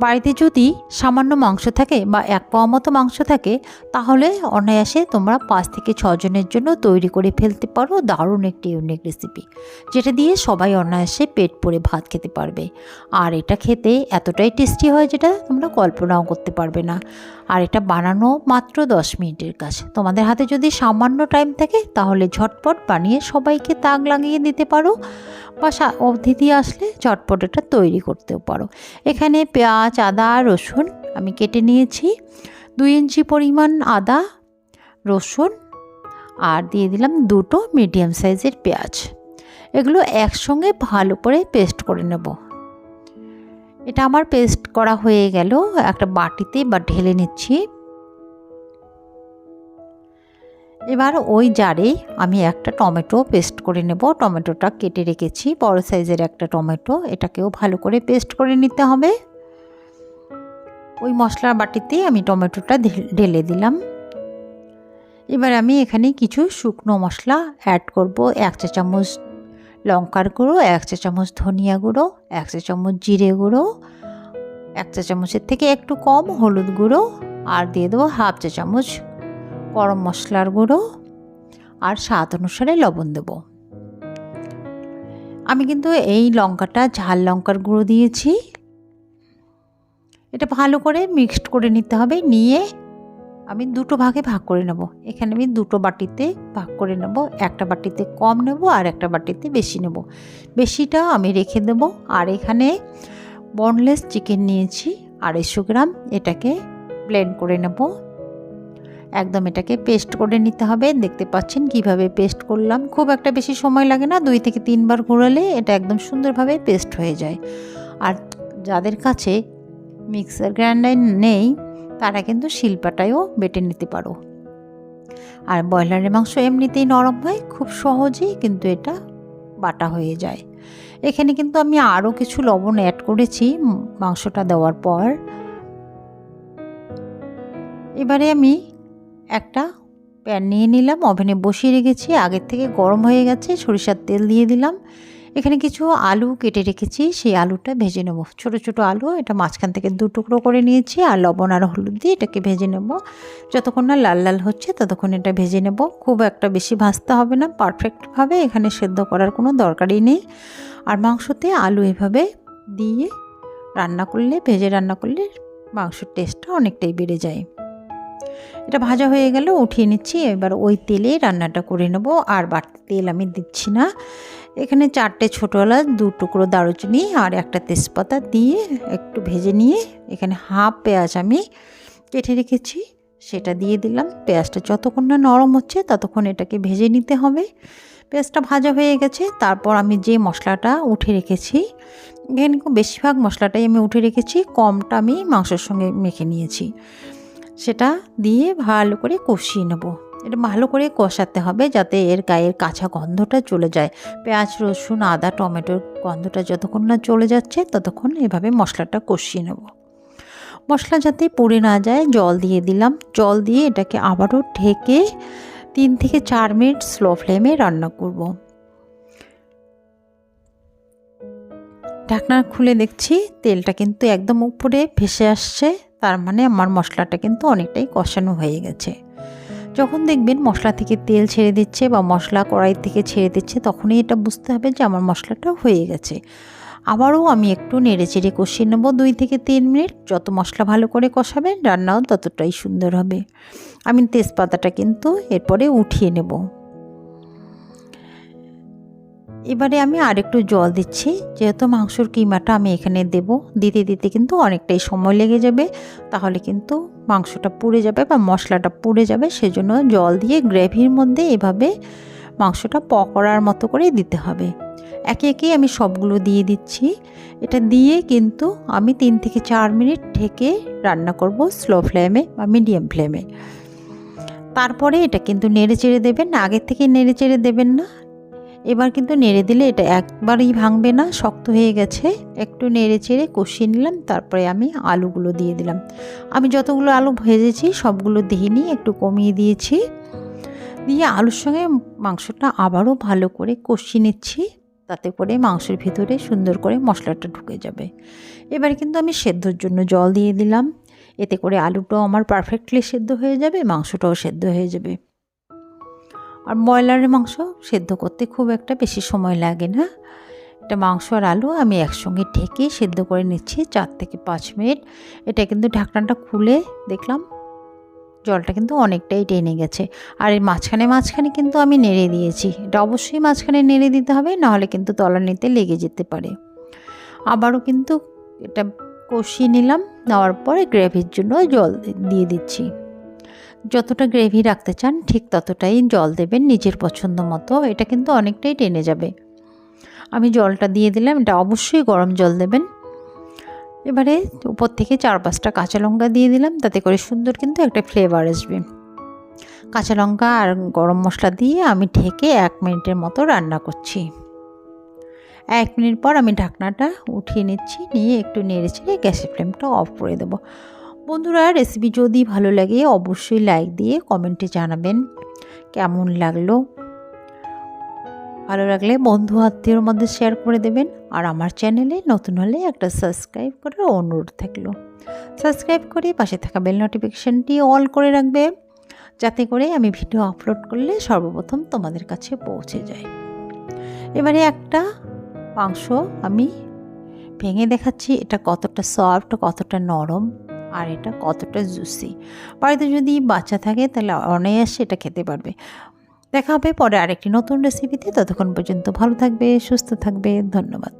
বাড়িতে যদি সামান্য মাংস থাকে বা এক পাওয়া মতো মাংস থাকে, তাহলে অনায়াসে তোমরা পাঁচ থেকে ছজনের জন্য তৈরি করে ফেলতে পারো দারুণ একটি ইউনিক রেসিপি যেটা দিয়ে সবাই অনায়াসে পেট পরে ভাত খেতে পারবে। আর এটা খেতে এতটাই টেস্টি হয় যেটা তোমরা কল্পনাও করতে পারবে না। আর এটা বানানো মাত্র দশ মিনিটের কাজ। তোমাদের হাতে যদি সামান্য টাইম থাকে, তাহলে ঝটপট বানিয়ে সবাইকে তাক লাগিয়ে দিতে পারো বা অতিথি আসলে ঝটপট এটা তৈরি করতেও পারো। এখানে পেঁয়াজ, আদা, রসুন আমি কেটে নিয়েছি। দুই ইঞ্চি পরিমাণ আদা, রসুন আর দিয়ে দিলাম দুটো মিডিয়াম সাইজের পেঁয়াজ। এগুলো একসঙ্গে ভালো করে পেস্ট করে নেব। এটা আমার পেস্ট করা হয়ে গেল। একটা বাটিতে বা ঢেলে নিচ্ছি। এবার ওই জারে আমি একটা টমেটো পেস্ট করে নেব। টমেটোটা কেটে রেখেছি। বড় সাইজের একটা টমেটো। এটাকেও ভালো করে পেস্ট করে নিতে হবে। ওই মশলার বাটিতে আমি টমেটোটা ঢেলে দিলাম। এবার আমি এখানে কিছু শুকনো মশলা অ্যাড করব। এক চা চামচ লঙ্কার গুঁড়ো, এক চা চামচ ধনিয়া গুঁড়ো, এক চা চামচ জিরে গুঁড়ো, এক চা চামচের থেকে একটু কম হলুদ গুঁড়ো আর দিয়ে দেবো হাফ চা চামচ গরম মশলার গুঁড়ো আর স্বাদ অনুসারে লবণ দেবো। আমি কিন্তু এই লঙ্কাটা, ঝাল লঙ্কার গুঁড়ো দিয়েছি। এটা ভালো করে মিক্সড করে নিতে হবে, নিয়ে আমি দুটো ভাগে ভাগ করে নেব। এখানে আমি দুটো বাটিতে ভাগ করে নেব। একটা বাটিতে কম নেব আর একটা বাটিতে বেশি নেব। বেশিটা আমি রেখে দেব। আর এখানে বনলেস চিকেন নিয়েছি। আড়াইশো গ্রাম। এটাকে ব্লেন্ড করে নেব। একদম এটাকে পেস্ট করে নিতে হবে। দেখতে পাচ্ছেন কীভাবে পেস্ট করলাম। খুব একটা বেশি সময় লাগে না। দুই থেকে তিনবার ঘোরালে এটা একদম সুন্দরভাবে পেস্ট হয়ে যায়। আর যাদের কাছে মিক্সার গ্রাইন্ডার নেই তারা কিন্তু শিল্পাটায়ও বেটে নিতে পারো। আর ব্রয়লারের মাংস এমনিতেই নরম হয়, খুব সহজেই কিন্তু এটা বাটা হয়ে যায়। এখানে কিন্তু আমি আরও কিছু লবণ অ্যাড করেছি, মাংসটা দেওয়ার পর। এবারে আমি একটা প্যান নিয়ে নিলাম ওভেনে বসিয়ে রেখেছি, আগের থেকে গরম হয়ে গেছে, সরিষার তেল দিয়ে দিলাম। এখানে কিছু আলু কেটে রেখেছি, সেই আলুটা ভেজে নেব। ছোট ছোট আলু, এটা মাঝখান থেকে দু টুকরো করে নিয়েছি, আর লবণ আর হলুদ দিয়ে এটাকে ভেজে নেব। যতক্ষণ না লাল লাল হচ্ছে, ততক্ষণ এটা ভেজে নেব। খুব একটা বেশি ভাজতে হবে না, পারফেক্টভাবে এখানে সেদ্ধ করার কোনো দরকারই নেই। আর মাংসতে আলু এভাবে দিয়ে রান্না করলে, ভেজে রান্না করলে মাংসের টেস্টটা অনেকটাই বেড়ে যায়। এটা ভাজা হয়ে গেল উঠিয়ে নিচ্ছি, এবার ওই তেলে রান্নাটা করে নেব। আর বাড়তি তেল আমি দিচ্ছি না। এখানে চারটে ছোটো এলাচ দু টুকরো দারুচিনি আর একটা তেজপাতা দিয়ে একটু ভেজে নিয়ে এখানে হাফ পেঁয়াজ আমি কেটে রেখেছি। সেটা দিয়ে দিলাম। পেঁয়াজটা যতক্ষণ না নরম হচ্ছে ততক্ষণ এটাকে ভেজে নিতে হবে। পেঁয়াজটা ভাজা হয়ে গেছে। তারপর আমি যে মশলাটা উঠে রেখেছি, এখানে বেশিরভাগ মশলাটাই আমি উঠে রেখেছি। কমটা আমি মাংসের সঙ্গে মেখে নিয়েছি। সেটা দিয়ে ভালো করে কষিয়ে নেব। এটা ভালো করে কষাতে হবে যাতে এর গায়ের কাঁচা গন্ধটা চলে যায়। পেঁয়াজ, রসুন, আদা, টমেটোর গন্ধটা যতক্ষণ না চলে যাচ্ছে ততক্ষণ এভাবে মশলাটা কষিয়ে নেব। মশলা যাতে পুড়ে না যায়, জল দিয়ে দিলাম। জল দিয়ে এটাকে আবারও ঢেকে তিন থেকে চার মিনিট স্লো ফ্লেমে রান্না করব। ঢাকনা খুলে দেখছি, তেলটা কিন্তু একদম উপরে ভেসে আসছে, তার মানে আমার মশলাটা কিন্তু অনেকটাই কষানো হয়ে গেছে। যখন দেখবেন মশলা থেকে তেল ছেড়ে দিচ্ছে বা মশলা কড়াই থেকে ছেড়ে দিচ্ছে, তখনই এটা বুঝতে হবে যে আমার মশলাটা হয়ে গেছে। আবারও আমি একটু নেড়ে চেড়ে কষিয়ে নেব দুই থেকে তিন মিনিট। যত মশলা ভালো করে কষাবেন, রান্নাও ততটাই সুন্দর হবে। আমি তেজপাতাটা কিন্তু এরপরে উঠিয়ে নেব। এবারে আমি আরেকটু জল দিচ্ছি, যেহেতু মাংসর কিমাটা আমি এখানে দেব। দিতে দিতে কিন্তু অনেকটাই সময় লেগে যাবে, তাহলে কিন্তু মাংসটা পুড়ে যাবে বা মশলাটা পুড়ে যাবে, সেজন্য জল দিয়ে গ্রেভির মধ্যে এভাবে মাংসটা পকোড়ার মতো করে দিতে হবে। একে একে আমি সবগুলো দিয়ে দিচ্ছি। এটা দিয়ে কিন্তু আমি তিন থেকে চার মিনিট ঢেকে রান্না করব স্লো ফ্লেমে বা মিডিয়াম ফ্লেমে। তারপরে এটা কিন্তু নেড়ে চেড়ে দেবেন আগের থেকে নেড়ে চেড়ে দেবেন না এবার কিন্তু নেড়ে দিলে এটা একবারই ভাঙবে না, শক্ত হয়ে গেছে। একটু নেড়ে চেড়ে কষিয়ে নিলাম, তারপরে আমি আলুগুলো দিয়ে দিলাম। আমি যতগুলো আলু ভেজেছি সবগুলো দিইনি, একটু কমিয়ে দিয়েছি। দিয়ে আলুর সঙ্গে মাংসটা আবারও ভালো করে কষিয়ে নিচ্ছি, তাতে করে মাংসের ভিতরে সুন্দর করে মশলাটা ঢুকে যাবে। এবার কিন্তু আমি সেদ্ধর জন্য জল দিয়ে দিলাম। এতে করে আলুটাও আমার পারফেক্টলি সেদ্ধ হয়ে যাবে, মাংসটাও সেদ্ধ হয়ে যাবে। আর ব্রয়লারের মাংস সেদ্ধ করতে খুব একটা বেশি সময় লাগে না। এটা মাংস আর আলু আমি একসঙ্গে ঢেকে সেদ্ধ করে নিচ্ছি চার থেকে পাঁচ মিনিট। এটা কিন্তু ঢাকনাটা খুলে দেখলাম জলটা কিন্তু অনেকটাই টেনে গেছে। আর এই মাঝখানে মাঝখানে কিন্তু আমি নেড়ে দিয়েছি। এটা অবশ্যই মাঝখানে নেড়ে দিতে হবে, নাহলে কিন্তু তলানিতে লেগে যেতে পারে। আবারও কিন্তু এটা কষিয়ে নিলাম, নেওয়ার পরে গ্রেভির জন্য জল দিয়ে দিচ্ছি। যতটা গ্রেভি রাখতে চান, ঠিক ততটাই জল দেবেন নিজের পছন্দ মতো। এটা কিন্তু অনেকটাই টেনে যাবে। আমি জলটা দিয়ে দিলাম, এটা অবশ্যই গরম জল দেবেন। এবারে উপর থেকে চার পাঁচটা কাঁচা লঙ্কা দিয়ে দিলাম, তাতে করে সুন্দর কিন্তু একটা ফ্লেভার আসবে। কাঁচা লঙ্কা আর গরম মশলা দিয়ে আমি ঢেকে এক মিনিটের মতো রান্না করছি। এক মিনিট পর আমি ঢাকনাটা উঠিয়ে নিচ্ছি, নিয়ে একটু নেড়ে চেড়ে গ্যাসের ফ্লেমটা অফ করে দেবো। বন্ধুরা রেসিপি যদি ভালো লাগে অবশ্যই লাইক দিয়ে কমেন্টে জানাবেন কেমন লাগল। ভালো লাগলে বন্ধু আত্মীয়র মধ্যে শেয়ার করে দেবেন আর আমার চ্যানেলে নতুন হলে একটা সাবস্ক্রাইব করার অনুরোধ থাকল। সাবস্ক্রাইব করে পাশে থাকা বেল নোটিফিকেশানটি অল করে রাখবে যাতে করে আমি ভিডিও আপলোড করলে সর্বপ্রথম তোমাদের কাছে পৌঁছে যায়। এবারে একটা মাংস আমি ভেঙে দেখাচ্ছি, এটা কতটা সফট কতটা নরম। আর এটা কতটা জুসি। বাড়িতে যদি বাচ্চা থাকে তাহলে অনায়াসে এটা খেতে পারবে। দেখা হবে পরে আরেকটি নতুন রেসিপিতে ততক্ষণ পর্যন্ত ভালো থাকবে, সুস্থ থাকবে। ধন্যবাদ।